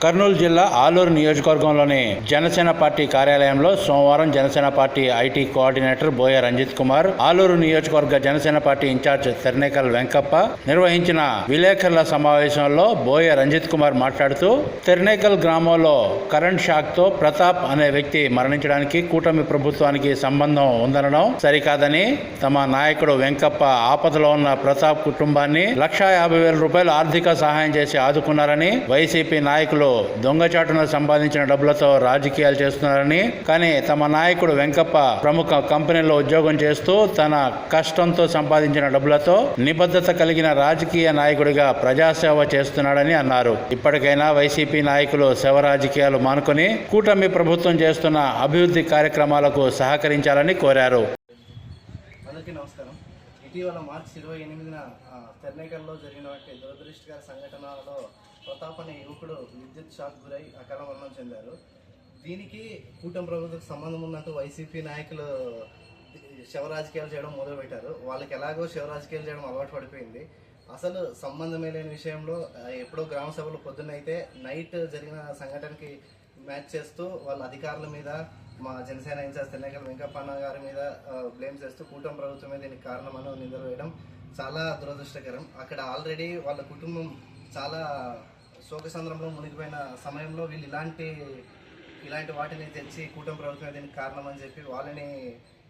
కర్నూలు జిల్లా ఆలూరు నియోజకవర్గంలోని జనసేన పార్టీ కార్యాలయంలో సోమవారం Janasena party IT coordinator Boya Ranjith Kumar Aluru నియోజకవర్గ జనసేన పార్టీ ఇన్ఛార్జ్ తెర్నేకల్ వెంకప్ప నిర్వహించిన విలేకరుల సమావేశంలో బోయ రంజిత్ కుమార్ మాట్లాడుతూ తెర్నేకల్ గ్రామంలో కరెంట్ షాక్తో ప్రతాప్ అనే వ్యక్తి మరణించడానికి కూటమి ప్రభుత్వానికి సంబంధం ఉందనడం సరికాదని తమ నాయకుడు వెంకప్ప ఆపదలో ఉన్న ప్రతాప్ కుటుంబాన్ని లక్షా యాభై వేల రూపాయలు ఆర్థిక సహాయం చేసి ఆదుకున్నారని వైసీపీ నాయకులు దొంగచాటున సంపాదించిన డబ్బులతో రాజకీయాలు చేస్తున్నారని కానీ తమ నాయకుడు వెంకప్ప ప్రముఖ కంపెనీలో ఉద్యోగం చేస్తూ తన కష్టంతో సంపాదించిన డబ్బులతో నిబద్ధత కలిగిన రాజకీయ నాయకుడిగా ప్రజాసేవ చేస్తున్నాడని అన్నారు. ఇప్పటికైనా వైసీపీ నాయకులు శవ రాజకీయాలు మానుకొని కూటమి ప్రభుత్వం చేస్తున్న అభివృద్ధి కార్యక్రమాలకు సహకరించాలని కోరారు. అందరికీ నమస్కారం. ఇటీవల మార్చి ఇరవై ఎనిమిదిన తెర్నేకల్లో జరిగినటువంటి దురదృష్టకర సంఘటనలో ప్రతాప్ అనే యువకుడు విద్యుత్ షాక్ గురై అకాల మరణం చెందారు. దీనికి కూటమి ప్రభుత్వం సంబంధం ఉన్నట్టు వైసీపీ నాయకులు శవ రాజకీయాలు చేయడం మొదలుపెట్టారు. వాళ్ళకి ఎలాగో శవ రాజకీయాలు చేయడం అలవాటు పడిపోయింది. అసలు సంబంధమే లేని విషయంలో ఎప్పుడో గ్రామ సభలు పొద్దున్నైతే నైట్ జరిగిన సంఘటనకి మ్యాచ్ చేస్తూ వాళ్ళ అధికారుల మీద మా జనసేన ఇన్ఛార్జ్ తెన్నగల వెంకప్పన్న గారి మీద బ్లేమ్ చేస్తూ కూటమి ప్రభుత్వమే దీనికి కారణమని నిందలు వేయడం చాలా దురదృష్టకరం. అక్కడ ఆల్రెడీ వాళ్ళ కుటుంబం చాలా శోకసంద్రంలో మునిగిపోయిన సమయంలో వీళ్ళు ఇలాంటి ఇలాంటి వాటిని తెచ్చి కూటమి ప్రభుత్వమే దీనికి కారణం అని చెప్పి వాళ్ళని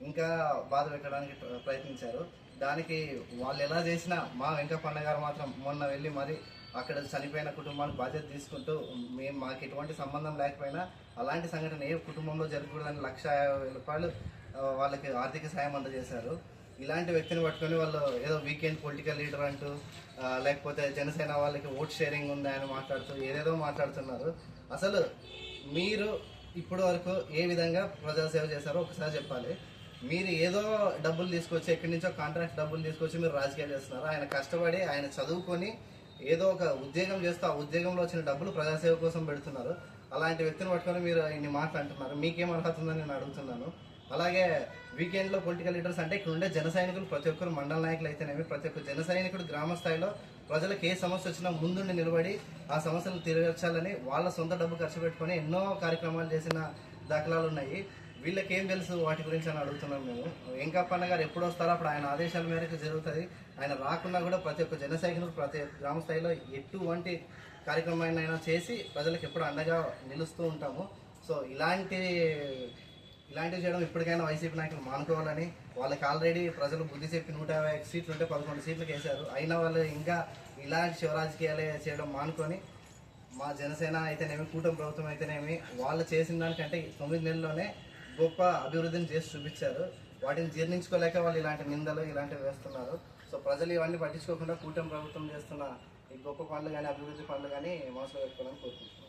ఇంకా బాధ పెట్టడానికి ప్ర- ప్రయత్నించారు. దానికి వాళ్ళు ఎలా చేసినా మా వెంకప్పన్న గారు మాత్రం మొన్న వెళ్ళి మరి అక్కడ చనిపోయిన కుటుంబానికి బాధ్యత తీసుకుంటూ మేము మాకు ఎటువంటి సంబంధం లేకపోయినా అలాంటి సంఘటన ఏ కుటుంబంలో జరగకూడదని లక్ష యాభై రూపాయలు వాళ్ళకి ఆర్థిక సాయం అందజేశారు. ఇలాంటి వ్యక్తిని పట్టుకొని వాళ్ళు ఏదో వీకెండ్ పొలిటికల్ లీడర్ అంటూ లేకపోతే జనసేన వాళ్ళకి ఓట్ షేరింగ్ ఉందా అని మాట్లాడుతూ ఏదేదో మాట్లాడుతున్నారు. అసలు మీరు ఇప్పటి వరకు ఏ విధంగా ప్రజాసేవ చేశారో ఒకసారి చెప్పాలి. మీరు ఏదో డబ్బులు తీసుకొచ్చి ఎక్కడి నుంచో కాంట్రాక్ట్ డబ్బులు తీసుకొచ్చి మీరు రాజకీయాలు చేస్తున్నారు. ఆయన కష్టపడి ఆయన చదువుకొని ఏదో ఒక ఉద్యోగం చేస్తూ ఆ ఉద్యోగంలో వచ్చిన డబ్బులు ప్రజాసేవ కోసం పెడుతున్నారు. అలాంటి వ్యక్తిని పట్టుకొని మీరు ఇన్ని మాట్లాడుతున్నారు అంటున్నారు. మీకేం అర్హత ఉందని నేను అడుగుతున్నాను. అలాగే వీకెండ్లో పొలిటికల్ లీడర్స్ అంటే ఇక్కడ ఉండే జన సైనికులు ప్రతి ఒక్కరు మండల నాయకులు అయితేనేమి ప్రతి ఒక్క జన సైనికుడు గ్రామ స్థాయిలో ప్రజలకు ఏ సమస్య వచ్చినా ముందుండి నిలబడి ఆ సమస్యలు తీర్చాలని వాళ్ళ సొంత డబ్బు ఖర్చు పెట్టుకొని ఎన్నో కార్యక్రమాలు చేసిన దాఖలాలు ఉన్నాయి. వీళ్ళకి ఏం తెలుసు వాటి గురించి అని అడుగుతున్నాం మేము. వెంకప్పన్న గారు ఎప్పుడు వస్తారో అప్పుడు ఆయన ఆదేశాల మేరకు జరుగుతుంది. ఆయన రాకున్నా కూడా ప్రతి ఒక్క జన సైనికులు ప్రతి గ్రామ స్థాయిలో ఎటువంటి కార్యక్రమాన్ని అయినా చేసి ప్రజలకు ఎప్పుడు అండగా నిలుస్తూ ఉంటాము. సో ఇలాంటి ఇలాంటివి చేయడం ఇప్పటికైనా వైసీపీ నాయకులు మానుకోవాలని వాళ్ళకి ఆల్రెడీ ప్రజలు బుద్ధి చెప్పి నూట యాభై సీట్లు ఉంటే పదకొండు సీట్లకు వేశారు. అయినా వాళ్ళు ఇంకా ఇలాంటి శివరాజకీయాలే చేయడం మానుకొని మా జనసేన అయితేనేమి కూటమి ప్రభుత్వం అయితేనేమి వాళ్ళు చేసిన దానికంటే ఈ తొమ్మిది నెలల్లోనే గొప్ప అభివృద్ధిని చేసి చూపించారు. వాటిని జీర్ణించుకోలేక వాళ్ళు ఇలాంటి నిందలు ఇలాంటివి వేస్తున్నారు. సో ప్రజలు ఇవన్నీ పట్టించుకోకుండా కూటమి ప్రభుత్వం చేస్తున్న ఈ గొప్ప పనులు కానీ అభివృద్ధి పనులు కానీ మనసులో పెట్టుకోవాలని కోరుకుంటున్నాను